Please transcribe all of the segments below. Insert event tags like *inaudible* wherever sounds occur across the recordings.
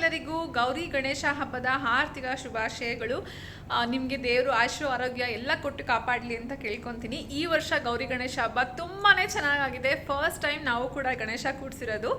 ಎಲ್ಲರಿಗೂ ಗೌರಿ ಗಣೇಶ ಹಬ್ಬದ ಆರ್ಥಿಕ ಶುಭಾಶಯಗಳು. ನಿಮಗೆ ದೇವರು ಆಶು ಆರೋಗ್ಯ ಎಲ್ಲ ಕೊಟ್ಟು ಕಾಪಾಡಲಿ ಅಂತ ಕೇಳ್ಕೊತೀನಿ. ಈ ವರ್ಷ ಗೌರಿ ಗಣೇಶ ಹಬ್ಬ ತುಂಬಾ ಚೆನ್ನಾಗಾಗಿದೆ. ಫಸ್ಟ್ ಟೈಮ್ ನಾವು ಕೂಡ ಗಣೇಶ ಕೂಡಿಸಿರೋದು.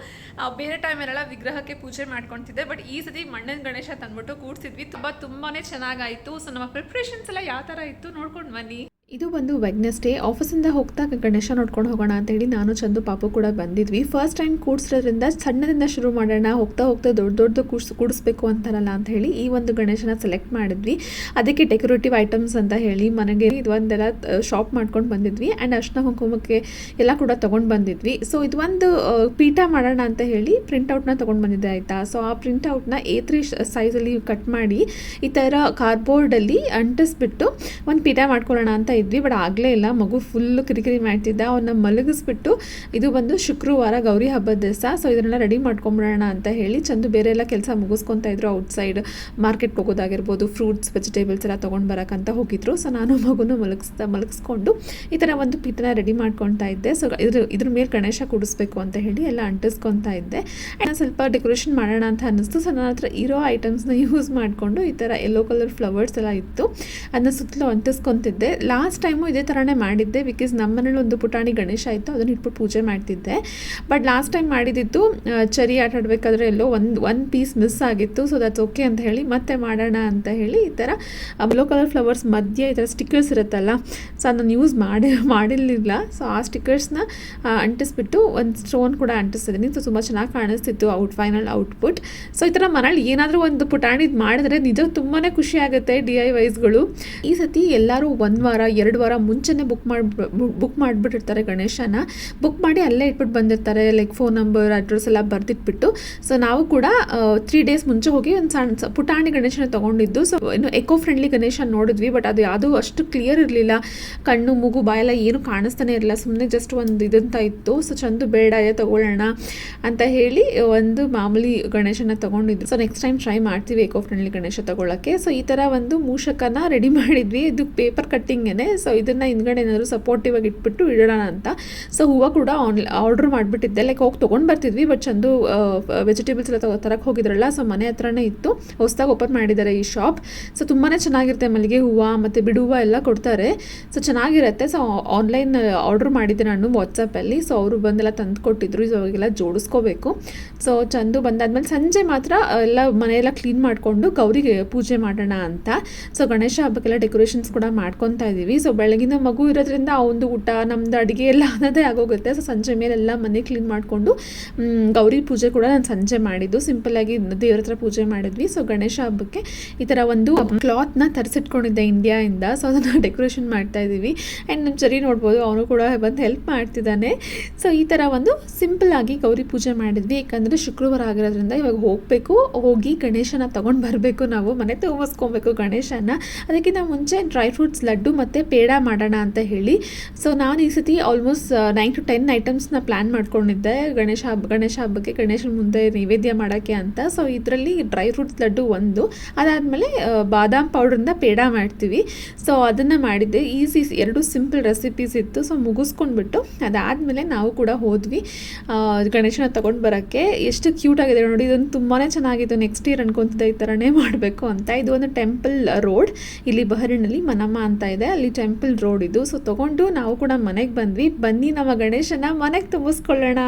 ಬೇರೆ ಟೈಮಲ್ಲೆಲ್ಲ ವಿಗ್ರಹಕ್ಕೆ ಪೂಜೆ ಮಾಡ್ಕೊತಿದ್ದೆ. ಬಟ್ ಈ ಸತಿ ಮಣ್ಣಿನ ಗಣೇಶ ತಂದ್ಬಿಟ್ಟು ಕೂಡಿಸಿದ್ವಿ. ತುಂಬ ತುಂಬಾ ಚೆನ್ನಾಗಾಯಿತು. ಸೊ ನಮ್ಮ ಪ್ರಿಪ್ರೇಷನ್ಸ್ ಎಲ್ಲ ಯಾವ ಥರ ಇತ್ತು ನೋಡ್ಕೊಂಡು ಬನ್ನಿ. ಇದು ಬಂದು ವೆಗ್ನೆಸ್ಡೇ ಆಫೀಸಿಂದ ಹೋಗ್ತಾ ಗಣೇಶ ನೋಡ್ಕೊಂಡು ಹೋಗೋಣ ಅಂತ ಹೇಳಿ ನಾನು, ಚಂದು, ಪಾಪು ಕೂಡ ಬಂದಿದ್ವಿ. ಫಸ್ಟ್ ಟೈಮ್ ಕೂಡಿಸಿರೋದ್ರಿಂದ ಸಣ್ಣದಿಂದ ಶುರು ಮಾಡೋಣ, ಹೋಗ್ತಾ ಹೋಗ್ತಾ ದೊಡ್ಡ ದೊಡ್ಡದು ಕೂಡ್ಸ್, ಕೂಡಿಸ್ಬೇಕು ಅಂತಾರಲ್ಲ ಅಂತ ಹೇಳಿ ಈ ಒಂದು ಗಣೇಶನ ಸೆಲೆಕ್ಟ್ ಮಾಡಿದ್ವಿ. ಅದಕ್ಕೆ ಡೆಕೋರೇಟಿವ್ ಐಟಮ್ಸ್ ಅಂತ ಹೇಳಿ ಮನೆಗೆ ಇದು ಒಂದೆಲ್ಲ ಶಾಪ್ ಮಾಡ್ಕೊಂಡು ಬಂದಿದ್ವಿ. ಆ್ಯಂಡ್ ಅರ್ಶನ ಕುಂಕುಮಕ್ಕೆ ಎಲ್ಲ ಕೂಡ ತೊಗೊಂಡು ಬಂದಿದ್ವಿ. ಸೊ ಒಂದು ಪೀಠ ಮಾಡೋಣ ಅಂತ ಹೇಳಿ ಪ್ರಿಂಟೌಟ್ನ ತೊಗೊಂಡು ಬಂದಿದ್ದೆ ಆಯಿತಾ. ಸೊ ಆ ಪ್ರಿಂಟೌಟ್ನ ಎ ತ್ರೀ ಸೈಜಲ್ಲಿ ಕಟ್ ಮಾಡಿ ಈ ಥರ ಕಾರ್ಬೋರ್ಡಲ್ಲಿ ಅಂಟಿಸ್ಬಿಟ್ಟು ಒಂದು ಪೀಠ ಮಾಡ್ಕೊಳ್ಳೋಣ ಅಂತ ಇದ್ವಿ ಬಟ್ ಆಗಲೇ ಇಲ್ಲ. ಮಗು ಫುಲ್ಲು ಕಿರಿಕಿರಿ ಮಾಡ್ತಿದ್ದ. ಅವನ್ನ ಮಲಗಿಸ್ಬಿಟ್ಟು ಇದು ಬಂದು ಶುಕ್ರವಾರ ಗೌರಿ ಹಬ್ಬದ ದಿವಸ. ಸೊ ಇದನ್ನೆಲ್ಲ ರೆಡಿ ಮಾಡ್ಕೊಂಬಿಡೋಣ ಅಂತ ಹೇಳಿ ಚಂದು ಬೇರೆ ಎಲ್ಲ ಕೆಲಸ ಮುಗಿಸ್ಕೊತಾ ಇದ್ರು ಔಟ್ಸೈಡ್ ಮಾರ್ಕೆಟ್ಗೆ ಹೋಗೋದಾಗಿರ್ಬೋದು ಫ್ರೂಟ್ಸ್ ವೆಜಿಟೇಬಲ್ಸ್ ಎಲ್ಲ ತೊಗೊಂಡು ಬರೋಕ್ಕಂತ ಹೋಗಿದ್ರು. ಸೊ ನಾನು ಮಗುನ ಮಲಗಿಸ್ತಾ, ಮಲಗಿಸ್ಕೊಂಡು ಈ ಥರ ಒಂದು ಪೀಠನ ರೆಡಿ ಮಾಡ್ಕೊತಾ ಇದ್ದೆ. ಸೊ ಇದ್ರ ಇದ್ರ ಮೇಲೆ ಗಣೇಶ ಕೂಡಿಸ್ಬೇಕು ಅಂತ ಹೇಳಿ ಎಲ್ಲ ಅಂಟಿಸ್ಕೊತಾ ಇದ್ದೆ. ಆ್ಯಂಡ್ ಸ್ವಲ್ಪ ಡೆಕೋರೇಷನ್ ಮಾಡೋಣ ಅಂತ ಅನ್ನಿಸ್ತು. ಸೊ ನನ್ನ ಹತ್ರ ಇರೋ ಐಟಮ್ಸ್ನ ಯೂಸ್ ಮಾಡಿಕೊಂಡು ಈ ಥರ ಯೆಲ್ಲೋ ಕಲರ್ ಫ್ಲವರ್ಸ್ ಎಲ್ಲ ಇತ್ತು. ಅದನ್ನ ಸುತ್ತಲೂ ಅಂಟಿಸ್ಕೊತಿದ್ದೆ. ಲಾಸ್ಟ್ ಟೈಮು ಇದೇ ಥರನೇ ಮಾಡಿದ್ದೆ ಬಿಕಾಸ್ ನಮ್ಮ ಮನೇಲಿ ಒಂದು ಪುಟಾಣಿ ಗಣೇಶ ಇತ್ತು, ಅದನ್ನ ಇಟ್ಬಿಟ್ಟು ಪೂಜೆ ಮಾಡ್ತಿದ್ದೆ. ಬಟ್ ಲಾಸ್ಟ್ ಟೈಮ್ ಮಾಡಿದ್ದು ಚರಿ ಆಟ ಆಡಬೇಕಾದ್ರೆ ಎಲ್ಲೋ ಒಂದು ಒಂದು ಪೀಸ್ ಮಿಸ್ ಆಗಿತ್ತು ಸೊ ದಟ್ಸ್ ಓಕೆ ಅಂತ ಹೇಳಿ ಮತ್ತೆ ಮಾಡೋಣ ಅಂತ ಹೇಳಿ ಈ ಥರ ಬ್ಲೂ ಕಲರ್ ಫ್ಲವರ್ಸ್ ಮಧ್ಯೆ ಈ ಥರ ಸ್ಟಿಕ್ಕರ್ಸ್ ಇರುತ್ತಲ್ಲ ಸೊ ಅದನ್ನು ಯೂಸ್ ಮಾಡಿ, ಮಾಡಿರಲಿಲ್ಲ. ಸೊ ಆ ಸ್ಟಿಕ್ಕರ್ಸ್ನ ಅಂಟಿಸ್ಬಿಟ್ಟು ಒಂದು ಸ್ಟೋನ್ ಕೂಡ ಅಂಟಿಸ್ತಿದ್ದೀನಿ ಸೊ ತುಂಬ ಚೆನ್ನಾಗಿ ಕಾಣಿಸ್ತಿತ್ತು ಔಟ್ ಫೈನಲ್ ಔಟ್ಪುಟ್ ಸೊ ಈ ಥರ ಮನೇಲಿ ಏನಾದರೂ ಒಂದು ಪುಟಾಣಿದು ಮಾಡಿದ್ರೆ ನಿಜ ತುಂಬಾ ಖುಷಿ ಆಗುತ್ತೆ ಡಿ ಐ ವೈಸ್ಗಳು ಈ ಸತಿ ಎಲ್ಲರೂ ಒಂದು ವಾರ ಎರಡು ವಾರ ಮುಂಚೆನೇ ಬುಕ್ ಮಾಡಿ ಬುಕ್ ಮಾಡಿಬಿಟ್ಟಿರ್ತಾರೆ ಗಣೇಶನ. ಬುಕ್ ಮಾಡಿ ಅಲ್ಲೇ ಇಟ್ಬಿಟ್ಟು ಬಂದಿರ್ತಾರೆ ಲೈಕ್ ಫೋನ್ ನಂಬರ್ ಅಡ್ರೆಸ್ ಎಲ್ಲ ಬರೆದಿಟ್ಬಿಟ್ಟು. ಸೊ ನಾವು ಕೂಡ ತ್ರೀ ಡೇಸ್ ಮುಂಚೆ ಹೋಗಿ ಒಂದು ಸಣ್ಣ ಪುಟಾಣಿ ಗಣೇಶನ ತೊಗೊಂಡಿದ್ದು. ಸೊ ಇನ್ನು ಎಕೋ ಫ್ರೆಂಡ್ಲಿ ಗಣೇಶ ನೋಡಿದ್ವಿ ಬಟ್ ಅದು ಯಾವುದೂ ಅಷ್ಟು ಕ್ಲಿಯರ್ ಇರಲಿಲ್ಲ. ಕಣ್ಣು, ಮೂಗು, ಬಾಯೆಲ್ಲ ಏನು ಕಾಣಿಸ್ತಾನೆ ಇರಲಿಲ್ಲ. ಸುಮ್ಮನೆ ಜಸ್ಟ್ ಒಂದು ಇದಂತ ಇತ್ತು. ಸೊ ಚಂದು ಬೇಡ ತಗೊಳ್ಳೋಣ ಅಂತ ಹೇಳಿ ಒಂದು ಮಾಮೂಲಿ ಗಣೇಶನ ತಗೊಂಡಿದ್ದು. ಸೊ ನೆಕ್ಸ್ಟ್ ಟೈಮ್ ಟ್ರೈ ಮಾಡ್ತೀವಿ ಎಕೋ ಫ್ರೆಂಡ್ಲಿ ಗಣೇಶ ತೊಗೊಳ್ಳೋಕ್ಕೆ ಸೊ ಈ ಥರ ಒಂದು ಮೂಷಕನ ರೆಡಿ ಮಾಡಿದ್ವಿ. ಇದು ಪೇಪರ್ ಕಟ್ಟಿಂಗೇನೆ ಸೊ ಇದನ್ನು ಹಿಂದ್ಗಡೆ ಏನಾದರೂ ಸಪೋರ್ಟಿವ್ ಆಗಿ ಇಟ್ಬಿಟ್ಟು ಇಡೋಣ ಅಂತ. ಸೊ ಹೂವು ಕೂಡ ಆನ್ ಆರ್ಡ್ರ್ ಮಾಡಿಬಿಟ್ಟಿದ್ದೆ. ಲೈಕ್ ಹೋಗಿ ತೊಗೊಂಡು ಬರ್ತಿದ್ವಿ ಬಟ್ ಚಂದು ವೆಜಿಟೇಬಲ್ಸ್ ಎಲ್ಲ ತಗೋ ತರಕ್ಕೆ ಹೋಗಿದ್ರಲ್ಲ ಸೊ ಮನೆ ಹತ್ರನೇ ಇತ್ತು. ಹೊಸದಾಗಿ ಓಪನ್ ಮಾಡಿದ್ದಾರೆ ಈ ಶಾಪ್ ಸೊ ತುಂಬಾ ಚೆನ್ನಾಗಿರುತ್ತೆ ಮಲ್ಲಿಗೆ ಹೂವು, ಮತ್ತು ಬಿಡು ಹೂವು ಎಲ್ಲ ಕೊಡ್ತಾರೆ. ಸೊ ಚೆನ್ನಾಗಿರುತ್ತೆ. ಸೊ ಆನ್ಲೈನ್ ಆರ್ಡ್ರ್ ಮಾಡಿದ್ದೆ ನಾನು ವಾಟ್ಸಪ್ಪಲ್ಲಿ ಸೊ ಅವರು ಬಂದೆಲ್ಲ ತಂದು ಕೊಟ್ಟಿದ್ರು. ಸೊ ಅವಾಗೆಲ್ಲ ಜೋಡಿಸ್ಕೋಬೇಕು. ಸೊ ಚಂದು ಬಂದಾದ್ಮೇಲೆ ಸಂಜೆ ಮಾತ್ರ ಎಲ್ಲ ಮನೆಯೆಲ್ಲ ಕ್ಲೀನ್ ಮಾಡಿಕೊಂಡು ಗೌರಿಗೆ ಪೂಜೆ ಮಾಡೋಣ ಅಂತ. ಸೊ ಗಣೇಶ ಹಬ್ಬಕ್ಕೆಲ್ಲ ಡೆಕೋರೇಷನ್ಸ್ ಕೂಡ ಮಾಡ್ಕೊತಾ ಇದ್ದೀವಿ. ಸೊ ಬೆಳಗಿನ ಮಗು ಇರೋದ್ರಿಂದ ಆ ಒಂದು ಊಟ ನಮ್ಮದು ಅಡುಗೆ ಎಲ್ಲ ಅನ್ನೋದೇ ಆಗೋಗುತ್ತೆ. ಸೊ ಸಂಜೆ ಮೇಲೆಲ್ಲ ಮನೆ ಕ್ಲೀನ್ ಮಾಡಿಕೊಂಡು ಗೌರಿ ಪೂಜೆ ಕೂಡ ನಾನು ಸಂಜೆ ಮಾಡಿದ್ದು. ಸಿಂಪಲ್ಲಾಗಿ ದೇವ್ರ ಹತ್ರ ಪೂಜೆ ಮಾಡಿದ್ವಿ. ಸೊ ಗಣೇಶ ಹಬ್ಬಕ್ಕೆ ಈ ಥರ ಒಂದು ಕ್ಲಾತ್ನ ತರಿಸಿಟ್ಕೊಂಡಿದ್ದೆ ಇಂಡಿಯಾಯಿಂದ ಸೊ ಅದನ್ನು ಡೆಕೋರೇಷನ್ ಮಾಡ್ತಾ ಇದ್ದೀವಿ. ಆ್ಯಂಡ್ ನಮ್ಮ ಚರಿ ನೋಡ್ಬೋದು, ಅವನು ಕೂಡ ಬಂದು ಹೆಲ್ಪ್ ಮಾಡ್ತಿದ್ದಾನೆ. ಸೊ ಈ ಥರ ಒಂದು ಸಿಂಪಲ್ ಆಗಿ ಗೌರಿ ಪೂಜೆ ಮಾಡಿದ್ವಿ. ಯಾಕಂದರೆ ಶುಕ್ರವಾರ ಆಗಿರೋದ್ರಿಂದ ಇವಾಗ ಹೋಗಬೇಕು. ಹೋಗಿ ಗಣೇಶನ ತೊಗೊಂಡು ಬರಬೇಕು ನಾವು. ಮನೆ ತುಂಬಿಸ್ಕೊಬೇಕು ಗಣೇಶನ. ಅದಕ್ಕಿಂತ ಮುಂಚೆ ಡ್ರೈ ಫ್ರೂಟ್ಸ್ ಲಡ್ಡು ಮತ್ತು ಪೇಡ ಮಾಡೋಣ ಅಂತ ಹೇಳಿ. ಸೊ ನಾನು ಈ ಸತಿ ಆಲ್ಮೋಸ್ಟ್ ನೈನ್ ಟು ಟೆನ್ ಐಟಮ್ಸ್ನ ಪ್ಲ್ಯಾನ್ ಮಾಡ್ಕೊಂಡಿದ್ದೆ. ಗಣೇಶ ಹಬ್ಬ, ಗಣೇಶ ಹಬ್ಬಕ್ಕೆ ಗಣೇಶನ ಮುಂದೆ ನೈವೇದ್ಯ ಮಾಡೋಕ್ಕೆ ಅಂತ. ಸೊ ಇದರಲ್ಲಿ ಡ್ರೈ ಫ್ರೂಟ್ಸ್ ಲಡ್ಡು ಒಂದು. ಅದಾದಮೇಲೆ ಬಾದಾಮ್ ಪೌಡ್ರಿಂದ ಪೇಡ ಮಾಡ್ತೀವಿ. ಸೊ ಅದನ್ನು ಮಾಡಿದ್ದೆ. ಈಸಿ ಎರಡು ಸಿಂಪಲ್ ರೆಸಿಪೀಸ್ ಇತ್ತು. ಸೊ ಮುಗಿಸ್ಕೊಂಡ್ಬಿಟ್ಟು ಅದಾದಮೇಲೆ ನಾವು ಕೂಡ ಹೋದ್ವಿ. ಗಣೇಶನ ತೊಗೊಂಡು ಬರೋಕ್ಕೆ. ಎಷ್ಟು ಕ್ಯೂಟ್ ಆಗಿದೆ ನೋಡಿ. ಇದೊಂದು ತುಂಬಾ ಚೆನ್ನಾಗಿತ್ತು. ನೆಕ್ಸ್ಟ್ ಇಯರ್ ಅನ್ಕೊತಿದ್ದೆ ಈ ಥರನೇ ಮಾಡಬೇಕು ಅಂತ. ಇದು ಒಂದು ಟೆಂಪಲ್ ರೋಡ್ ಇಲ್ಲಿ ಬಹರಿನಲ್ಲಿ ಮನಮ್ಮ ಅಂತ ಇದೆ. ಅಲ್ಲಿ ಟೆಂಪಲ್ ರೋಡ್ ಇದು. ಸೊ ತಗೊಂಡು ನಾವು ಕೂಡ ಮನೆಗೆ ಬಂದ್ವಿ. ಬನ್ನಿ ನಮ್ಮ ಗಣೇಶನ ಮನೆಗೆ ತುಂಬಿಸ್ಕೊಳ್ಳೋಣ.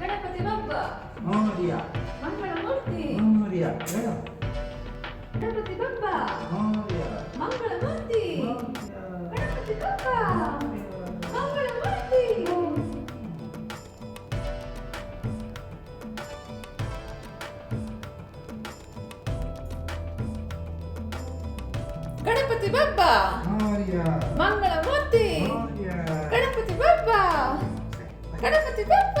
ಗಣಪತಿ ಬಾಬಾ ಮಾಮರಿಯಾ ಮಂಗಳ ಮೂರ್ತಿ ಮಾಮರಿಯಾ vero? ಗಣಪತಿ ಗಣಪತಿ ಬಬ್ಬ ಮಂಗಳಮೂರ್ತಿ. ಮಂಗಳ ಮೂರ್ತಿ ಗಣಪತಿ ಬಬ್ಬ ಗಣಪತಿ ಬಪ್ಪ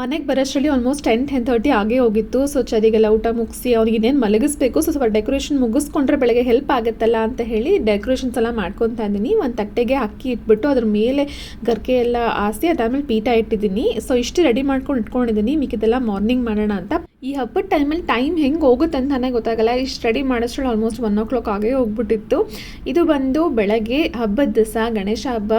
ಮನೆಗೆ ಬರೋಷ್ಟರಲ್ಲಿ ಆಲ್ಮೋಸ್ಟ್ ಟೆನ್ ಟೆನ್ ತರ್ಟಿ ಆಗೇ ಹೋಗಿತ್ತು. ಸೊ ಚರಿಗೆಲ್ಲ ಊಟ ಮುಗಿಸಿ ಅವ್ನಿಗೆ ಇನ್ನೇನು ಮಲಗಿಸ್ಬೇಕು. ಸೊ ಸ್ವಲ್ಪ ಡೆಕೋರೇಷನ್ ಮುಗಿಸ್ಕೊಂಡ್ರೆ ಬೆಳಗ್ಗೆ ಹೆಲ್ಪ್ ಆಗುತ್ತಲ್ಲ ಅಂತ ಹೇಳಿ ಡೆಕೋರೇಷನ್ಸ್ ಎಲ್ಲ ಮಾಡ್ಕೊತಾ ಇದ್ದೀನಿ. ಒಂದು ತಟ್ಟೆಗೆ ಅಕ್ಕಿ ಇಟ್ಬಿಟ್ಟು ಅದ್ರ ಮೇಲೆ ಗರ್ಕೆ ಎಲ್ಲ ಆಸೆ ಅದಾದಮೇಲೆ ಪೀಠ ಇಟ್ಟಿದ್ದೀನಿ. ಸೊ ಇಷ್ಟು ರೆಡಿ ಮಾಡ್ಕೊಂಡು ಇಟ್ಕೊಂಡಿದ್ದೀನಿ. ಮಿಕ್ಕಿದೆಲ್ಲ ಮಾರ್ನಿಂಗ್ ಮಾಡೋಣ ಅಂತ. ಈ ಹಬ್ಬದ ಟೈಮಲ್ಲಿ ಟೈಮ್ ಹೆಂಗೆ ಹೋಗುತ್ತೆ ಅಂತಾನೆ ಗೊತ್ತಾಗಲ್ಲ. ಇಷ್ಟು ರೆಡಿ ಮಾಡೋಷ್ಟ್ರಲ್ಲಿ ಆಲ್ಮೋಸ್ಟ್ ಒನ್ ಓ ಕ್ಲಾಕ್ ಆಗೇ ಹೋಗ್ಬಿಟ್ಟಿತ್ತು. ಇದು ಬಂದು ಬೆಳಗ್ಗೆ ಹಬ್ಬದ ದಿವಸ, ಗಣೇಶ ಹಬ್ಬ,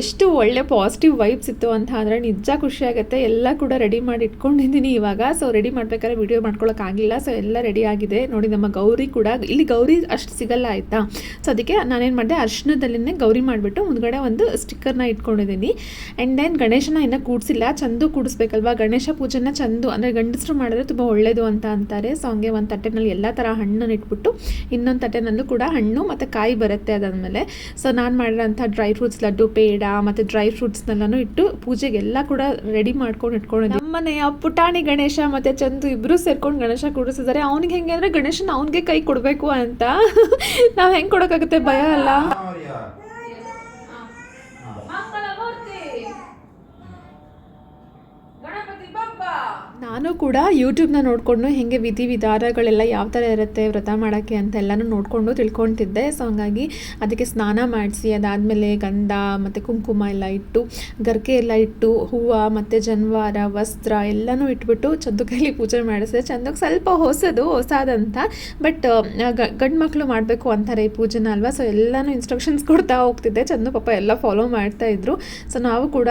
ಎಷ್ಟು ಒಳ್ಳೆ ಪಾಸಿಟಿವ್ ವೈಬ್ಸ್ ಇತ್ತು ಅಂತ ಅಂದರೆ ನಿಜ ಖುಷಿಯಾಗುತ್ತೆ ಎಲ್ಲ ಕೂಡ ರೆಡಿ ಮಾಡಿ ಇಟ್ಕೊಂಡಿದ್ದೀನಿ ಇವಾಗ. ಸೊ ರೆಡಿ ಮಾಡಬೇಕಾದ್ರೆ ವಿಡಿಯೋ ಮಾಡ್ಕೊಳ್ಳೋಕ್ಕಾಗಿಲ್ಲ ಸೊ ಎಲ್ಲ ರೆಡಿ ಆಗಿದೆ. ನೋಡಿ, ನಮ್ಮ ಗೌರಿ ಕೂಡ, ಇಲ್ಲಿ ಗೌರಿ ಅಷ್ಟು ಸಿಗಲ್ಲ ಆಯಿತಾ? ಸೊ ಅದಕ್ಕೆ ನಾನೇನು ಮಾಡಿದೆ ಅರ್ಶನದಲ್ಲಿನೇ ಗೌರಿ ಮಾಡಿಬಿಟ್ಟು ಮುಂದ್ಗಡೆ ಒಂದು ಸ್ಟಿಕ್ಕರ್ನ ಇಟ್ಕೊಂಡಿದ್ದೀನಿ. ಆ್ಯಂಡ್ ದೆನ್ ಗಣೇಶನ ಇನ್ನೂ ಕೂಡಿಸಿಲ್ಲ. ಚಂದು ಕೂಡಿಸ್ಬೇಕಲ್ವಾ? ಗಣೇಶ ಪೂಜೆನ ಚಂದು, ಅಂದರೆ ಗಂಡಸರು ಮಾಡಿದ್ರೆ ತುಂಬ ಒಳ್ಳೆಯದು ಅಂತ ಅಂತಾರೆ. ಸೊ ಹಂಗೆ ಒಂದು ತಟ್ಟೆನಲ್ಲಿ ಎಲ್ಲ ಥರ ಹಣ್ಣನ್ನು ಇಟ್ಬಿಟ್ಟು ಇನ್ನೊಂದು ತಟ್ಟೆನಲ್ಲೂ ಕೂಡ ಹಣ್ಣು ಮತ್ತು ಕಾಯಿ ಬರುತ್ತೆ ಅದಾದಮೇಲೆ. ಸೊ ನಾನು ಮಾಡಿರೋಂಥ ಡ್ರೈ ಫ್ರೂಟ್ಸ್ ಲಡ್ಡು, ಪೇಡ ಮತ್ತು ಡ್ರೈ ಫ್ರೂಟ್ಸ್ನೆಲ್ಲನೂ ಇಟ್ಟು ಪೂಜೆಗೆಲ್ಲ ಕೂಡ ರೆಡಿ ಮಾಡ್ಕೊಂಡು ಇಟ್ಕೊಂಡು ನಮ್ಮನೆಯ ಪುಟಾಣಿ ಗಣೇಶ ಮತ್ತು ಚಂದು ಇಬ್ಬರು ಸೇರ್ಕೊಂಡು ಗಣೇಶ ಕೂಡಿಸಿದ್ದಾರೆ. ಅವ್ನಿಗೆ ಹೆಂಗೆ ಅಂದರೆ ಗಣೇಶನ ಅವನಿಗೆ ಕೈ ಕೊಡಬೇಕು ಅಂತ. *laughs* ನಾವು ಹೆಂಗೆ ಕೊಡೋಕ್ಕಾಗುತ್ತೆ? ಭಯ ಅಲ್ಲ. ನಾನು ಕೂಡ ಯೂಟ್ಯೂಬ್ನ ನೋಡಿಕೊಂಡು ಹೇಗೆ ವಿಧಿ ವಿಧಾನಗಳೆಲ್ಲ ಯಾವ ಥರ ಇರುತ್ತೆ ವ್ರತ ಮಾಡೋಕ್ಕೆ ಅಂತ ಎಲ್ಲನೂ ನೋಡಿಕೊಂಡು ತಿಳ್ಕೊತಿದ್ದೆ. ಸೊ ಹಂಗಾಗಿ ಅದಕ್ಕೆ ಸ್ನಾನ ಮಾಡಿಸಿ, ಅದಾದಮೇಲೆ ಗಂಧ ಮತ್ತು ಕುಂಕುಮ ಎಲ್ಲ ಇಟ್ಟು, ಗರ್ಕೆ ಎಲ್ಲ ಇಟ್ಟು, ಹೂವು ಮತ್ತು ಜನ್ವಾರ, ವಸ್ತ್ರ ಎಲ್ಲನೂ ಇಟ್ಬಿಟ್ಟು ಚಂದು ಕೈಲಿ ಪೂಜೆ ಮಾಡಿಸಿದೆ. ಚಂದಕ್ಕೆ ಸ್ವಲ್ಪ ಹೊಸದು, ಹೊಸದಂತ ಬಟ್ ಗಂಡು ಮಕ್ಕಳು ಮಾಡಬೇಕು ಅಂತಾರೆ ಈ ಪೂಜೆನ ಅಲ್ವಾ? ಸೊ ಎಲ್ಲನೂ ಇನ್ಸ್ಟ್ರಕ್ಷನ್ಸ್ ಕೊಡ್ತಾ ಹೋಗ್ತಿದ್ದೆ. ಚಂದು ಪಾಪ ಎಲ್ಲ ಫಾಲೋ ಮಾಡ್ತಾ ಇದ್ರು. ಸೊ ನಾವು ಕೂಡ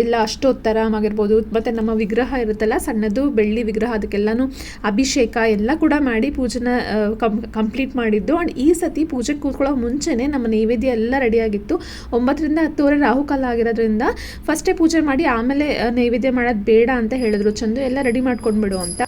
ಎಲ್ಲ ಅಷ್ಟೋತ್ತರ ಆಗಿರ್ಬೋದು, ಮತ್ತು ನಮ್ಮ ವಿಗ್ರಹ ಇರುತ್ತಲ್ಲ ಸಣ್ಣದು ಬೆಳ್ಳಿ ವಿಗ್ರಹ, ಅದಕ್ಕೆಲ್ಲನೂ ಅಭಿಷೇಕ ಎಲ್ಲ ಕೂಡ ಮಾಡಿ ಪೂಜೆನ ಕಂಪ್ಲೀಟ್ ಮಾಡಿದ್ದು. ಆ್ಯಂಡ್ ಈ ಸತಿ ಪೂಜೆಗೆ ಕೂತ್ಕೊಳ್ಳೋ ಮುಂಚೆನೇ ನಮ್ಮ ನೈವೇದ್ಯ ಎಲ್ಲ ರೆಡಿಯಾಗಿತ್ತು. ಒಂಬತ್ತರಿಂದ ಹತ್ತುವರೆ ರಾಹುಕಾಲ ಆಗಿರೋದ್ರಿಂದ ಫಸ್ಟೇ ಪೂಜೆ ಮಾಡಿ ಆಮೇಲೆ ನೈವೇದ್ಯ ಮಾಡೋದು ಬೇಡ ಅಂತ ಹೇಳಿದ್ರು. ಚಂದು ಎಲ್ಲ ರೆಡಿ ಮಾಡ್ಕೊಂಡ್ಬಿಡು ಅಂತ.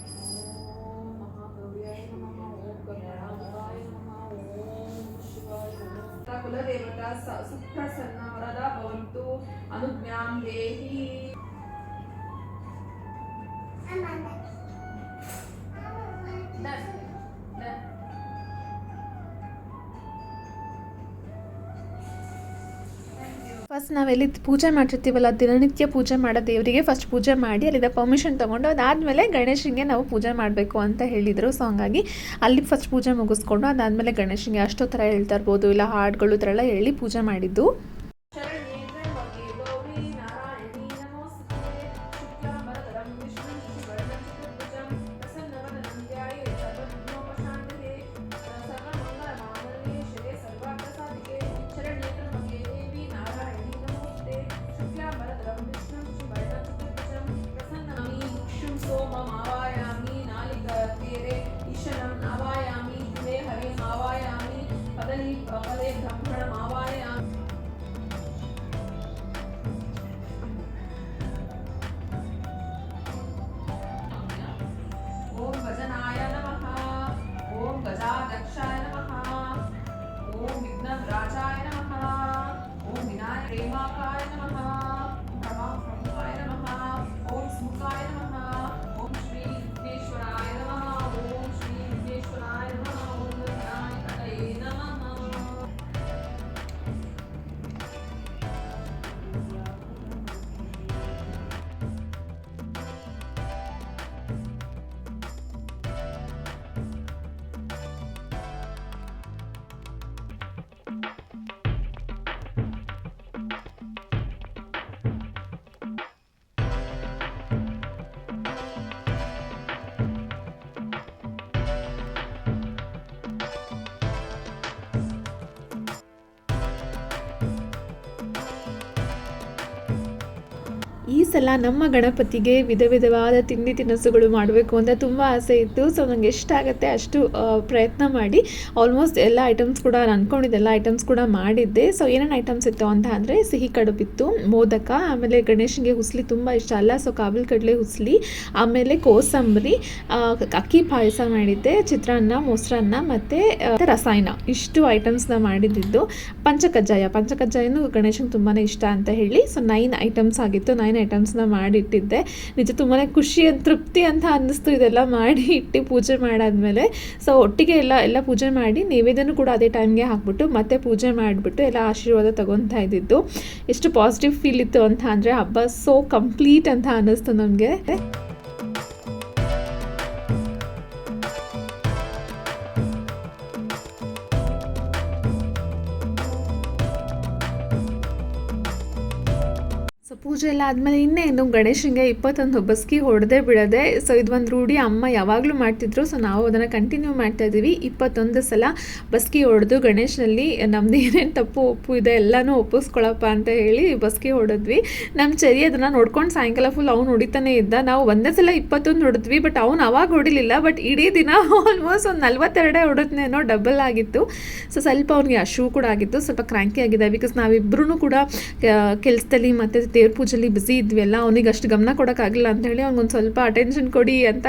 ನಾವೆಲ್ಲಿ ಪೂಜೆ ಮಾಡಿರ್ತೀವಲ್ಲ ದಿನನಿತ್ಯ ಪೂಜೆ ಮಾಡೋ ದೇವರಿಗೆ ಫಸ್ಟ್ ಪೂಜೆ ಮಾಡಿ ಅಲ್ಲಿಂದ ಪರ್ಮಿಷನ್ ತೊಗೊಂಡು ಅದಾದಮೇಲೆ ಗಣೇಶನಿಗೆ ನಾವು ಪೂಜೆ ಮಾಡಬೇಕು ಅಂತ ಹೇಳಿದರು. ಸೊ ಹಂಗಾಗಿ ಅಲ್ಲಿ ಫಸ್ಟ್ ಪೂಜೆ ಮುಗಿಸ್ಕೊಂಡು ಅದಾದಮೇಲೆ ಗಣೇಶನಿಗೆ ಅಷ್ಟೋ ಥರ ಹೇಳ್ತಾ ಇರ್ಬೋದು. ಇಲ್ಲ ಹಾಡುಗಳು ಥರ ಎಲ್ಲ ಹೇಳಿ ಪೂಜೆ ಮಾಡಿದ್ದು. ಸಲ ನಮ್ಮ ಗಣಪತಿಗೆ ವಿಧ ವಿಧವಾದ ತಿಂಡಿ ತಿನಿಸುಗಳು ಮಾಡಬೇಕು ಅಂತ ತುಂಬ ಆಸೆ ಇತ್ತು. ಸೊ ನನಗೆ ಎಷ್ಟಾಗುತ್ತೆ ಅಷ್ಟು ಪ್ರಯತ್ನ ಮಾಡಿ. ಆಲ್ಮೋಸ್ಟ್ ಎಲ್ಲ ಐಟಮ್ಸ್ ಕೂಡ ನಾನು ಅಂದ್ಕೊಂಡಿದ್ದೆಲ್ಲ ಐಟಮ್ಸ್ ಕೂಡ ಮಾಡಿದ್ದೆ. ಸೊ ಏನೇನು ಐಟಮ್ಸ್ ಇತ್ತು ಅಂತ ಅಂದರೆ ಸಿಹಿ ಕಡುಬಿತ್ತು, ಮೋದಕ, ಆಮೇಲೆ ಗಣೇಶನಿಗೆ ಹುಸ್ಲಿ ತುಂಬ ಇಷ್ಟ ಅಲ್ಲ. ಸೊ ಕಾಬಲ್ ಕಡಲೆ ಹುಸ್ಲಿ, ಆಮೇಲೆ ಕೋಸಂಬರಿ ಅಕ್ಕಿ ಪಾಯಸ ಮಾಡಿದ್ದೆ, ಚಿತ್ರಾನ್ನ, ಮೊಸರನ್ನ ಮತ್ತು ರಸಾಯನ. ಇಷ್ಟು ಐಟಮ್ಸ್ನ ಮಾಡಿದ್ದು. ಪಂಚಕಜ್ಜಾಯ, ಪಂಚಕಜ್ಜಾಯನು ಗಣೇಶನಿಗೆ ತುಂಬಾ ಇಷ್ಟ ಅಂತ ಹೇಳಿ. ಸೊ ನೈನ್ ಐಟಮ್ಸ್ ಆಗಿತ್ತು. ನೈನ್ ಐಟಮ್ಸ್ನ ಮಾಡಿಟ್ಟಿದ್ದೆ. ನಿಜ ತುಂಬಾ ಖುಷಿ ತೃಪ್ತಿ ಅಂತ ಅನ್ನಿಸ್ತು ಇದೆಲ್ಲ ಮಾಡಿ ಇಟ್ಟು ಪೂಜೆ ಮಾಡಾದ್ಮೇಲೆ. ಸೊ ಒಟ್ಟಿಗೆ ಎಲ್ಲ ಎಲ್ಲ ಪೂಜೆ ಮಾಡಿ ನೈವೇದ್ಯನೂ ಕೂಡ ಅದೇ ಟೈಮ್ಗೆ ಹಾಕ್ಬಿಟ್ಟು ಮತ್ತೆ ಪೂಜೆ ಮಾಡಿಬಿಟ್ಟು ಎಲ್ಲ ಆಶೀರ್ವಾದ ತಗೊತಾ ಇದ್ದಿದ್ದು. ಎಷ್ಟು ಪಾಸಿಟಿವ್ ಫೀಲ್ ಇತ್ತು ಅಂತ ಅಂದರೆ ಹಬ್ಬ ಸೋ ಕಂಪ್ಲೀಟ್ ಅಂತ ಅನ್ನಿಸ್ತು ನಮಗೆ. ಪೂಜೆ ಎಲ್ಲ ಆದಮೇಲೆ ಇನ್ನೇನು ಗಣೇಶನಿಗೆ ಇಪ್ಪತ್ತೊಂದು ಬಸ್ಕಿ ಹೊಡೆದೇ ಬಿಡದೆ ಸೊ ಇದೊಂದು ರೂಢಿ ಅಮ್ಮ ಯಾವಾಗಲೂ ಮಾಡ್ತಿದ್ರು. ಸೊ ನಾವು ಅದನ್ನು ಕಂಟಿನ್ಯೂ ಮಾಡ್ತಾ ಇದ್ದೀವಿ. ಇಪ್ಪತ್ತೊಂದು ಸಲ ಬಸ್ಕಿ ಹೊಡೆದು ಗಣೇಶನಲ್ಲಿ ನಮ್ದು ಏನೇನು ತಪ್ಪು ಒಪ್ಪು ಇದೆ ಎಲ್ಲನೂ ಒಪ್ಪಿಸ್ಕೊಳಪ್ಪ ಅಂತ ಹೇಳಿ ಬಸ್ಕಿ ಹೊಡೆದ್ವಿ. ನಮ್ಮ ಚರಿ ಅದನ್ನು ನೋಡ್ಕೊಂಡು ಸಾಯಂಕಾಲ ಫುಲ್ ಅವ್ನು ಹೊಡಿತಾನೆ ಇದ್ದ. ನಾವು ಒಂದೇ ಸಲ ಇಪ್ಪತ್ತೊಂದು ಹೊಡೆದ್ವಿ ಬಟ್ ಅವ್ನು ಅವಾಗ ಹೊಡಿಲಿಲ್ಲ ಬಟ್ ಇಡೀ ದಿನ ಆಲ್ಮೋಸ್ಟ್ ಒಂದು ನಲ್ವತ್ತೆರಡೇ ಹೊಡೆದ್ನೇನೋ ಡಬಲ್ ಆಗಿತ್ತು. ಸೊ ಸ್ವಲ್ಪ ಅವ್ನಿಗೆ ಅಶು ಕೂಡ ಆಗಿತ್ತು. ಸ್ವಲ್ಪ ಕ್ರ್ಯಾಂಕಿ ಆಗಿದೆ ಬಿಕಾಸ್ ನಾವಿಬ್ಬರೂ ಕೂಡ ಕೆಲಸದಲ್ಲಿ ಮತ್ತು ದೇವ್ರ ಪೂಜೆಲಿ ಬ್ಯುಸಿ ಎಲ್ಲ, ಅವನಿಗೆ ಅಷ್ಟು ಗಮನ ಕೊಡೋಕ್ಕಾಗಲಿಲ್ಲ ಅಂತ ಹೇಳಿ ಅವ್ನಿಗೊಂದು ಸ್ವಲ್ಪ ಅಟೆನ್ಷನ್ ಕೊಡಿ ಅಂತ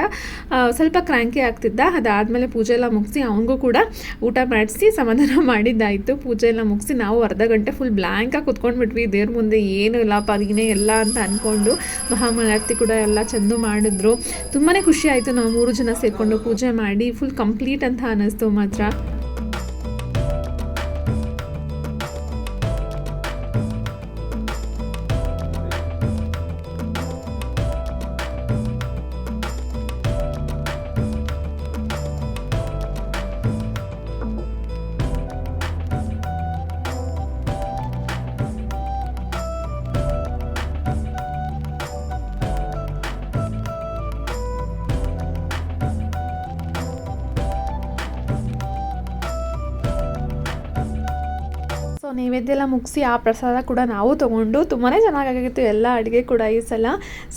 ಸ್ವಲ್ಪ ಕ್ರ್ಯಾಂಕಿ ಆಗ್ತಿದ್ದ. ಅದಾದಮೇಲೆ ಪೂಜೆ ಎಲ್ಲ ಮುಗಿಸಿ ಅವನಿಗೂ ಕೂಡ ಊಟ ಮಾಡಿಸಿ ಸಮಾಧಾನ *laughs* ಮಾಡಿದ್ದಾಯಿತು. ಪೂಜೆ ಎಲ್ಲ ಮುಗಿಸಿ ನಾವು ಅರ್ಧ ಗಂಟೆ ಫುಲ್ ಬ್ಲ್ಯಾಂಕಾಗಿ ಕುತ್ಕೊಂಡ್ಬಿಟ್ವಿ. ದೇವ್ರ ಮುಂದೆ ಏನು ಇಲ್ಲ ಪದಿನೇ ಎಲ್ಲ ಅಂತ ಅಂದ್ಕೊಂಡು ಮಹಾಮಂಗಳಾರತಿ ಕೂಡ ಎಲ್ಲ ಚೆಂದ ಮಾಡಿದ್ರು. ತುಂಬಾ ಖುಷಿ ಆಯಿತು ನಾವು ಮೂರು ಜನ ಸೇರಿಕೊಂಡು ಪೂಜೆ ಮಾಡಿ. ಫುಲ್ ಕಂಪ್ಲೀಟ್ ಅಂತ ಅನ್ನಿಸ್ತು ಮಾತ್ರ. ನೈವೇದ್ಯ ಎಲ್ಲ ಮುಗಿಸಿ ಆ ಪ್ರಸಾದ ಕೂಡ ನಾವು ತೊಗೊಂಡು ತುಂಬಾ ಚೆನ್ನಾಗಾಗಿತ್ತು. ಎಲ್ಲ ಅಡುಗೆ ಕೂಡ ಈ ಸಲ.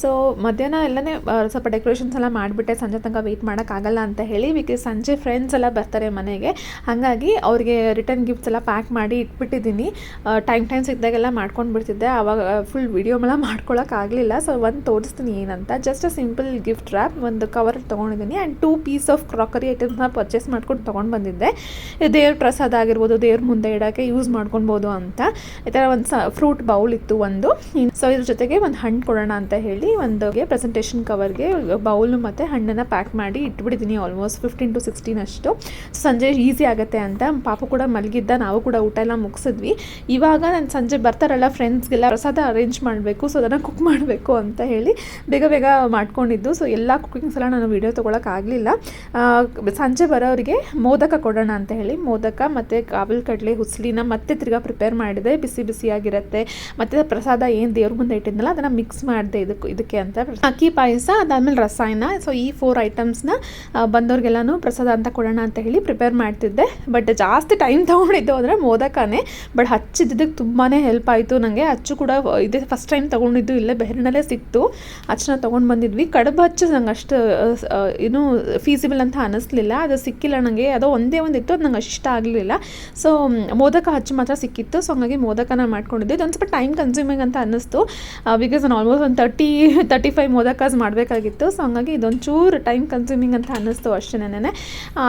ಸೊ ಮಧ್ಯಾಹ್ನ ಎಲ್ಲನೇ ಸ್ವಲ್ಪ ಡೆಕೋರೇಷನ್ಸ್ ಎಲ್ಲ ಮಾಡಿಬಿಟ್ಟೆ. ಸಂಜೆ ತನಕ ವೆಯ್ಟ್ ಮಾಡೋಕ್ಕಾಗಲ್ಲ ಅಂತ ಹೇಳಿ ಬಿಕಾಸ್ ಸಂಜೆ ಫ್ರೆಂಡ್ಸ್ ಎಲ್ಲ ಬರ್ತಾರೆ ಮನೆಗೆ. ಹಾಗಾಗಿ ಅವ್ರಿಗೆ ರಿಟರ್ನ್ ಗಿಫ್ಟ್ಸ್ ಎಲ್ಲ ಪ್ಯಾಕ್ ಮಾಡಿ ಇಟ್ಬಿಟ್ಟಿದ್ದೀನಿ. ಟೈಮ್ ಟೈಮ್ ಸಿಕ್ಕಿದಾಗೆಲ್ಲ ಮಾಡ್ಕೊಂಡು ಬಿಡ್ತಿದ್ದೆ. ಆವಾಗ ಫುಲ್ ವಿಡಿಯೋ ಎಲ್ಲ ಮಾಡ್ಕೊಳ್ಳೋಕ್ಕಾಗಲಿಲ್ಲ ಸೊ ಒಂದು ತೋರಿಸ್ತೀನಿ ಏನಂತ. ಜಸ್ಟ್ ಸಿಂಪಲ್ ಗಿಫ್ಟ್ ರ್ಯಾಪ್ ಒಂದು ಕವರ್ ತೊಗೊಂಡಿದ್ದೀನಿ and two piece of crockery ಐಟಮ್ಸ್ನ purchase ಮಾಡ್ಕೊಂಡು ತೊಗೊಂಡು ಬಂದಿದ್ದೆ. ದೇವ್ರ ಪ್ರಸಾದ ಆಗಿರ್ಬೋದು, ದೇವ್ರ ಮುಂದೆ ಇಡೋಕ್ಕೆ ಯೂಸ್ ಮಾಡ್ಕೊಳ್ಬೋದು ಅಂತ. ಈ ಥರ ಒಂದು ಸ ಫ್ರೂಟ್ ಬೌಲ್ ಇತ್ತು ಒಂದು. ಸೊ ಇದ್ರ ಜೊತೆಗೆ ಒಂದು ಹಣ್ಣು ಕೊಡೋಣ ಅಂತ ಹೇಳಿ ಒಂದು ಪ್ರೆಸೆಂಟೇಷನ್ ಕವರ್ಗೆ ಬೌಲು ಮತ್ತು ಹಣ್ಣನ್ನು ಪ್ಯಾಕ್ ಮಾಡಿ ಇಟ್ಬಿಟ್ಟಿದ್ದೀನಿ ಆಲ್ಮೋಸ್ಟ್ ಫಿಫ್ಟೀನ್ ಟು ಸಿಕ್ಸ್ಟೀನ್ ಅಷ್ಟು. ಸಂಜೆ ಈಸಿ ಆಗುತ್ತೆ ಅಂತ. ಪಾಪ ಕೂಡ ಮಲಗಿದ್ದ, ನಾವು ಕೂಡ ಊಟ ಎಲ್ಲ ಮುಗಿಸಿದ್ವಿ. ಇವಾಗ ನಾನು ಸಂಜೆ ಬರ್ತಾರಲ್ಲ ಫ್ರೆಂಡ್ಸ್ಗೆಲ್ಲ ಪ್ರಸಾದ ಅರೇಂಜ್ ಮಾಡಬೇಕು ಸೊ ಅದನ್ನು ಕುಕ್ ಮಾಡಬೇಕು ಅಂತ ಹೇಳಿ ಬೇಗ ಬೇಗ ಮಾಡ್ಕೊಂಡಿದ್ದು. ಸೊ ಎಲ್ಲ ಕುಕ್ಕಿಂಗ್ಸ್ ಎಲ್ಲ ನಾನು ವೀಡಿಯೋ ತೊಗೊಳಕ್ಕಾಗಲಿಲ್ಲ ಸಂಜೆ ಬರೋರಿಗೆ ಮೋದಕ ಕೊಡೋಣ ಅಂತ ಹೇಳಿ ಮೋದಕ ಮತ್ತು ಕಾವಲ್ ಕಡಲೆ ಹುಸ್ಲಿನ ಮತ್ತೆ ತಿರ್ಗಾ ಪ್ರಿಪೇರ್ ಮಾಡಿದೆ, ಬಿಸಿ ಬಿಸಿಯಾಗಿರುತ್ತೆ ಮತ್ತು ಪ್ರಸಾದ ಏನು ದೇವ್ರ ಮುಂದೆ ಇಟ್ಟಿದ್ನಲ್ಲ, ಅದನ್ನು ಮಿಕ್ಸ್ ಮಾಡಿದೆ ಇದಕ್ಕೆ ಇದಕ್ಕೆ ಅಂತ. ಅಕ್ಕಿ ಪಾಯಸ, ಅದಾದಮೇಲೆ ರಸಾಯನ. ಸೊ ಈ ಫೋರ್ ಐಟಮ್ಸ್ನ ಬಂದವ್ರಿಗೆಲ್ಲನೂ ಪ್ರಸಾದ ಅಂತ ಕೊಡೋಣ ಅಂತ ಹೇಳಿ ಪ್ರಿಪೇರ್ ಮಾಡ್ತಿದ್ದೆ. ಬಟ್ ಜಾಸ್ತಿ ಟೈಮ್ ತೊಗೊಂಡಿದ್ದು ಅಂದರೆ ಮೋದಕನೇ. ಬಟ್ ಹಚ್ಚಿದ್ದಕ್ಕೆ ತುಂಬಾ ಹೆಲ್ಪ್ ಆಯಿತು ನನಗೆ ಅಚ್ಚು ಕೂಡ, ಇದೇ ಫಸ್ಟ್ ಟೈಮ್ ತೊಗೊಂಡಿದ್ದು ಇಲ್ಲೇ ಬೆಹರಿನಲ್ಲೇ ಸಿಕ್ತು. ಅಚ್ಚನ್ನ ತೊಗೊಂಡು ಬಂದಿದ್ವಿ. ಕಡುಬು ಹಚ್ಚು ನಂಗೆ ಅಷ್ಟು ಏನು ಫೀಸಿಬಲ್ ಅಂತ ಅನ್ನಿಸ್ಲಿಲ್ಲ ಅದು ಸಿಕ್ಕಿಲ್ಲ ನನಗೆ ಅದೋ ಒಂದೇ ಒಂದು ಇತ್ತು ಅದು ನಂಗೆ ಅಷ್ಟು ಇಷ್ಟ ಆಗಲಿಲ್ಲ. ಸೊ ಮೋದಕ ಹಚ್ಚು ಮಾತ್ರ ಸಿಕ್ಕಿತ್ತು. ಸೊ ಹಂಗಾಗಿ ಮೋದಕನ ಮಾಡ್ಕೊಂಡಿದ್ದೆ. ಇದೊಂದು ಸ್ವಲ್ಪ ಟೈಮ್ ಕನ್ಸ್ಯೂಮಿಂಗ್ ಅಂತ ಅನ್ನಿಸ್ತು. ಬಿಕಾಸ್ ನಾನು ಆಲ್ಮೋಸ್ಟ್ ಒಂದು ತರ್ಟಿ ತರ್ಟಿ ಫೈವ್ ಮೋದಕಾಸ್ ಮಾಡಬೇಕಾಗಿತ್ತು. ಸೊ ಹಂಗಾಗಿ ಇದೊಂಚೂರು ಟೈಮ್ ಕನ್ಸ್ಯೂಮಿಂಗ್ ಅಂತ ಅನ್ನಿಸ್ತು ಅಷ್ಟೇನೆ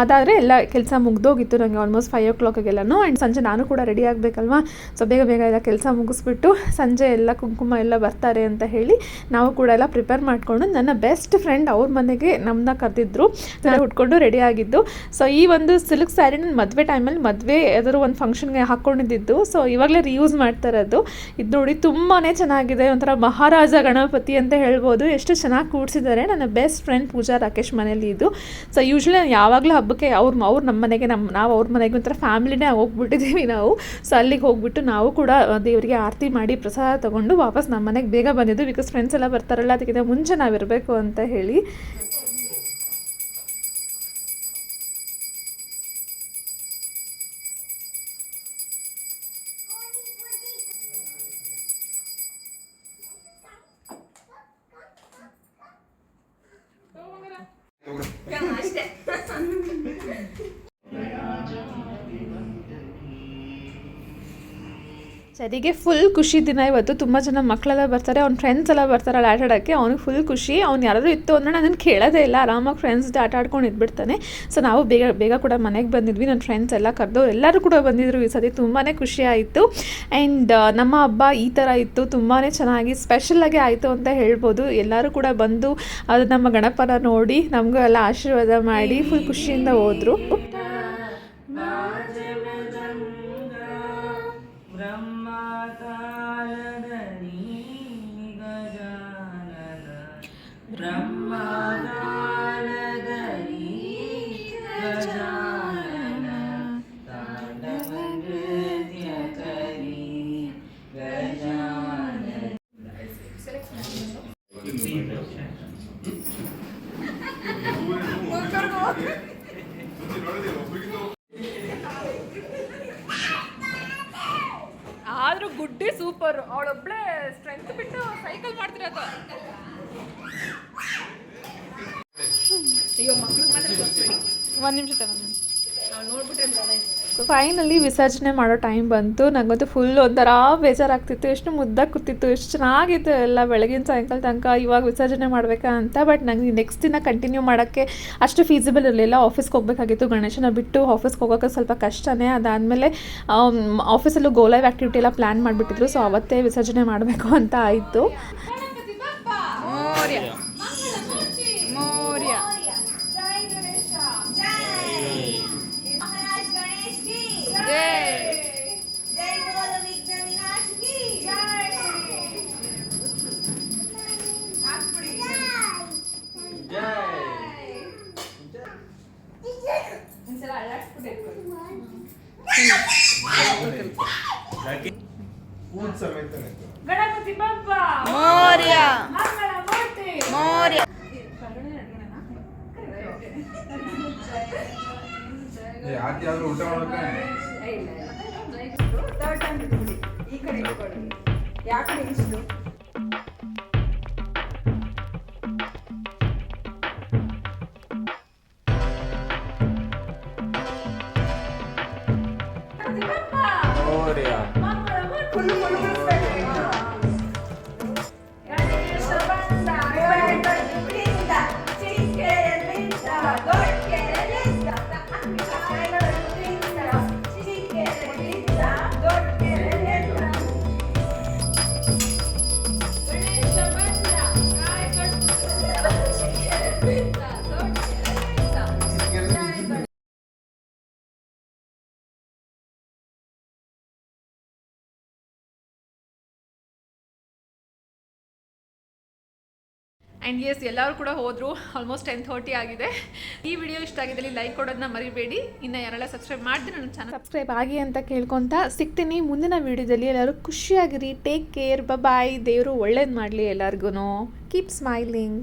ಅದಾದರೆ ಎಲ್ಲ ಕೆಲಸ ಮುಗ್ದೋಗಿತ್ತು. ನನಗೆ ಆಲ್ಮೋಸ್ಟ್ ಫೈವ್ ಓ ಕ್ಲಾಕಿಗೆಲ್ಲನೂ ಆ್ಯಂಡ್ ಸಂಜೆ ನಾನು ಕೂಡ ರೆಡಿ ಆಗಬೇಕಲ್ವಾ? ಸೊ ಬೇಗ ಬೇಗ ಎಲ್ಲ ಕೆಲಸ ಮುಗಿಸ್ಬಿಟ್ಟು ಸಂಜೆ ಎಲ್ಲ ಕುಂಕುಮ ಎಲ್ಲ ಬರ್ತಾರೆ ಅಂತ ಹೇಳಿ ನಾವು ಕೂಡ ಎಲ್ಲ ಪ್ರಿಪೇರ್ ಮಾಡಿಕೊಂಡು ನನ್ನ ಬೆಸ್ಟ್ ಫ್ರೆಂಡ್ ಅವ್ರ ಮನೆಗೆ ನಮ್ಮನ್ನ ಕರೆದಿದ್ರು. ನಾನು ಉಟ್ಕೊಂಡು ರೆಡಿ ಆಗಿದ್ದು. ಸೊ ಈ ಒಂದು ಸಿಲ್ಕ್ ಸ್ಯಾರಿ ನನ್ನ ಮದುವೆ ಟೈಮಲ್ಲಿ ಮದುವೆ ಯಾವ್ದಾದ್ರು ಒಂದು ಫಂಕ್ಷನ್ಗೆ ಹಾಕ್ಕೊಂಡಿದ್ದು ಸೊ ಇವಾಗಲೇ ರಿಯೂಸ್ ಮಾಡ್ತಾ ಇರೋದು. ಇದು ನೋಡಿ ತುಂಬಾ ಚೆನ್ನಾಗಿದೆ, ಒಂಥರ ಮಹಾರಾಜ ಗಣಪತಿ ಅಂತ ಹೇಳ್ಬೋದು. ಎಷ್ಟು ಚೆನ್ನಾಗಿ ಕೂಡಿಸಿದ್ದಾರೆ. ನನ್ನ ಬೆಸ್ಟ್ ಫ್ರೆಂಡ್ ಪೂಜಾ ರಾಕೇಶ್ ಮನೇಲಿ ಇದು ಸೊ ಯೂಶ್ವಲಿ ನಾನು ಯಾವಾಗಲೂ ಹಬ್ಬಕ್ಕೆ ಅವ್ರ ಅವ್ರು ನಮ್ಮ ಮನೆಗೆ ನಮ್ಮ ನಾವು ಅವ್ರ ಮನೆಗೆ ಒಂಥರ ಫ್ಯಾಮಿಲಿನೇ ಹೋಗ್ಬಿಟ್ಟಿದ್ದೀವಿ ನಾವು. ಸೊ ಅಲ್ಲಿಗೆ ಹೋಗ್ಬಿಟ್ಟು ನಾವು ಕೂಡ ದೇವರಿಗೆ ಆರತಿ ಮಾಡಿ ಪ್ರಸಾದ ತಗೊಂಡು ವಾಪಸ್ ನಮ್ಮ ಮನೆಗೆ ಬೇಗ ಬಂದಿದ್ದು ಬಿಕಾಸ್ ಫ್ರೆಂಡ್ಸ್ ಎಲ್ಲ ಬರ್ತಾರಲ್ಲ, ಅದಕ್ಕಿಂತ ಮುಂಚೆ ನಾವಿರಬೇಕು ಅಂತ ಹೇಳಿ. ಸರಿಗೆ ಫುಲ್ ಖುಷಿ ದಿನ ಇವತ್ತು. ತುಂಬ ಜನ ಮಕ್ಕಳೆಲ್ಲ ಬರ್ತಾರೆ, ಅವ್ನ ಫ್ರೆಂಡ್ಸ್ ಎಲ್ಲ ಬರ್ತಾರೆ ಅಲ್ಲಿ ಆಟಾಡೋಕ್ಕೆ ಅವ್ನಿಗೆ ಫುಲ್ ಖುಷಿ. ಅವ್ನು ಯಾರಾದರೂ ಇತ್ತು ಅಂದರೆ ನಾನು ಕೇಳೋದೇ ಇಲ್ಲ. ಆರಾಮಾಗಿ ಫ್ರೆಂಡ್ಸ್ ಆಟ ಆಡ್ಕೊಂಡು ಇದ್ಬಿಡ್ತಾನೆ. ಸೊ ನಾವು ಬೇಗ ಬೇಗ ಕೂಡ ಮನೆಗೆ ಬಂದಿದ್ವಿ. ನನ್ನ ಫ್ರೆಂಡ್ಸ್ ಎಲ್ಲ ಕರೆದು ಎಲ್ಲರೂ ಕೂಡ ಬಂದಿದ್ರು ಈ ಸತಿ. ತುಂಬಾ ಖುಷಿ ಆಯಿತು. ಆ್ಯಂಡ್ ನಮ್ಮ ಹಬ್ಬ ಈ ಥರ ಇತ್ತು. ತುಂಬಾ ಚೆನ್ನಾಗಿ ಸ್ಪೆಷಲಾಗಿ ಆಯಿತು ಅಂತ ಹೇಳ್ಬೋದು. ಎಲ್ಲರೂ ಕೂಡ ಬಂದು, ಅದು ನಮ್ಮ ಗಣಪನ ನೋಡಿ ನಮಗೂ ಎಲ್ಲ ಆಶೀರ್ವಾದ ಮಾಡಿ ಫುಲ್ ಖುಷಿಯಿಂದ ಹೋದರು. ಆದ್ರೂ ಗುಡ್ಡಿ ಸೂಪರ್. ಅವಳೊಬ್ಳೆ ಸ್ಟ್ರೆಂತ್ ಬಿಟ್ಟು ಸೈಕಲ್ ಮಾಡ್ತಿರೋದು. ಅಯ್ಯೋ ಮಕ್ಳು ಮಾತ್ರ ಒಂದ್ ಒಂದು ನಿಮಿಷ ತಗೊಂಡು ನೋಡ್ಬಿಟ್ರೆ ಸೊ ಫೈನಲಿ ವಿಸರ್ಜನೆ ಮಾಡೋ ಟೈಮ್ ಬಂತು. ನನಗಂತೂ ಫುಲ್ ಒಂಥರ ಬೇಜಾರಾಗ್ತಿತ್ತು. ಎಷ್ಟು ಮುದ್ದಾಗಿ ಕೂತಿತ್ತು, ಎಷ್ಟು ಚೆನ್ನಾಗಿತ್ತು ಎಲ್ಲ ಬೆಳಗಿನ ಸಾಯಂಕಾಲ ತನಕ ಇವಾಗ ವಿಸರ್ಜನೆ ಮಾಡಬೇಕಾ ಅಂತ. ಬಟ್ ನನಗೆ ನೆಕ್ಸ್ಟ್ ದಿನ ಕಂಟಿನ್ಯೂ ಮಾಡೋಕ್ಕೆ ಅಷ್ಟು ಫೀಸಿಬಲ್ ಇರಲಿಲ್ಲ. ಆಫೀಸ್ಗೆ ಹೋಗಬೇಕಾಗಿತ್ತು. ಗಣೇಶನ ಬಿಟ್ಟು ಆಫೀಸ್ಗೆ ಹೋಗೋಕೆ ಸ್ವಲ್ಪ ಕಷ್ಟನೇ. ಅದಾದಮೇಲೆ ಆಫೀಸಲ್ಲೂ ಗೋ ಲೈವ್ ಆ್ಯಕ್ಟಿವಿಟಿ ಎಲ್ಲ ಪ್ಲ್ಯಾನ್ ಮಾಡಿಬಿಟ್ಟಿದ್ರು. ಸೊ ಅವತ್ತೇ ವಿಸರ್ಜನೆ ಮಾಡಬೇಕು ಅಂತ ಆಯಿತು. ಗಣಪತಿ ಬಪ್ಪ. ಮೌರ್ಯ. ಮೌರ್ಯ. ಊಟ ಈ ಕಡೆ ಯಾಕೆ ಇಷ್ಟು? ಫುಲ್ ಫುಲ್ ಆ್ಯಂಡ್ ಎಸ್ ಎಲ್ಲರೂ ಕೂಡ ಹೋದರು. ಆಲ್ಮೋಸ್ಟ್ ಟೆನ್ ಥರ್ಟಿ ಆಗಿದೆ. ಈ ವಿಡಿಯೋ ಇಷ್ಟ ಆಗಿದ್ದಲ್ಲಿ ಲೈಕ್ ಕೊಡೋದನ್ನ ಮರಿಬೇಡಿ. ಇನ್ನು ಯಾರೆಲ್ಲ ಸಬ್ಸ್ಕ್ರೈಬ್ ಮಾಡ್ತೀನಿ ನನ್ನ ಚಾನಲ್ ಸಬ್ಸ್ಕ್ರೈಬ್ ಆಗಿ ಅಂತ ಕೇಳ್ಕೊತ ಸಿಗ್ತೀನಿ. ಮುಂದಿನ ವಿಡಿಯೋದಲ್ಲಿ ಎಲ್ಲರೂ ಖುಷಿಯಾಗಿರಿ. ಟೇಕ್ ಕೇರ್ ಬಾಯ್ ದೇವರು ಒಳ್ಳೇದು ಮಾಡಲಿ ಎಲ್ಲರಿಗೂ ಕೀಪ್ ಸ್ಮೈಲಿಂಗ್